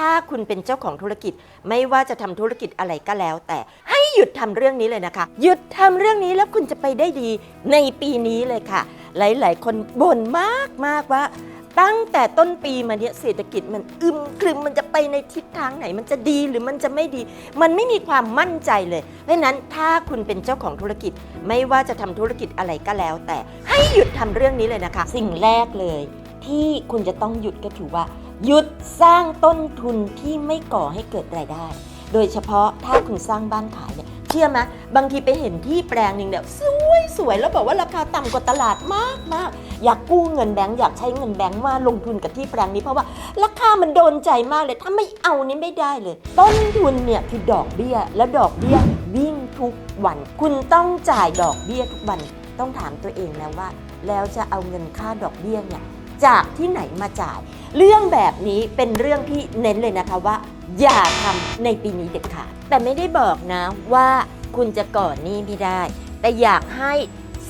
ถ้าคุณเป็นเจ้าของธุรกิจ ไม่ว่าจะทำธุรกิจอะไรก็แล้ว แต่ให้หยุดทำเรื่องนี้เลยนะคะ หยุดทำเรื่องนี้แล้วคุณจะไปได้ดีในปีนี้เลยค่ะ หลาย ๆ คนบ่นมากมากๆว่า ตั้งแต่ต้นปีมาเนี่ยเศรษฐกิจมันอึมครึมมันจะไปในทิศทางไหน มันจะดีหรือมันจะไม่ดี มันไม่มีความมั่นใจเลยเพราะฉะนั้นถ้าคุณเป็นเจ้าของธุรกิจ ไม่ว่าจะทำธุรกิจอะไรก็แล้ว แต่ให้หยุดทำเรื่องนี้เลยนะคะ สิ่งแรกเลย ที่คุณจะต้องหยุดก็คือว่า หยุดสร้างต้นทุนที่ไม่ก่อให้เกิดรายได้ โดยเฉพาะถ้าคุณสร้างบ้านขายเนี่ยเชื่อไหมบางทีไปเห็นที่แปลงหนึ่งเนี่ยสวยสวยแล้วบอกว่าราคาต่ำกว่าตลาดมากมากอยากกู้เงินแบงก์อยากใช้เงินแบงก์มาลงทุนกับที่แปลงนี้เพราะว่าราคามันโดนใจมากเลย ถ้าไม่เอานี่ไม่ได้เลย ต้นทุนเนี่ยคือดอกเบี้ย แล้วดอกเบี้ยวิ่งทุกวัน คุณต้องจ่ายดอกเบี้ยทุกวัน ต้องถามตัวเองแล้วว่า แล้วจะเอาเงินค่าดอกเบี้ยเนี่ย จากที่ไหนมาจ่าย เรื่องแบบนี้เป็นเรื่องที่เน้นเลยนะคะว่า อย่าทำในปีนี้เด็ดขาดแต่ไม่ได้บอกนะว่าคุณจะก่อนหนี้ไม่ได้ แต่อยากให้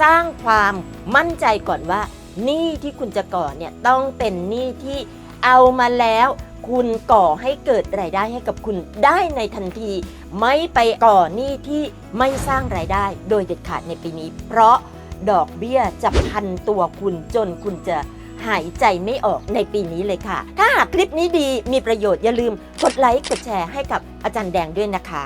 สร้างความมั่นใจก่อนว่าหนี้ที่คุณจะก่อเนี่ยต้องเป็นหนี้ที่เอามาแล้ว คุณก่อให้เกิดรายได้ให้กับคุณได้ในทันที ไม่ไปก่อหนี้ที่ไม่สร้างรายได้ โดยเด็ดขาดในปีนี้ เพราะดอกเบี้ยจะพันตัวคุณจนคุณจะ หายใจไม่ออกในปีนี้เลยค่ะ ถ้าหากคลิปนี้ดีมีประโยชน์อย่าลืมกดไลค์กดแชร์ให้กับอาจารย์แดงด้วยนะคะ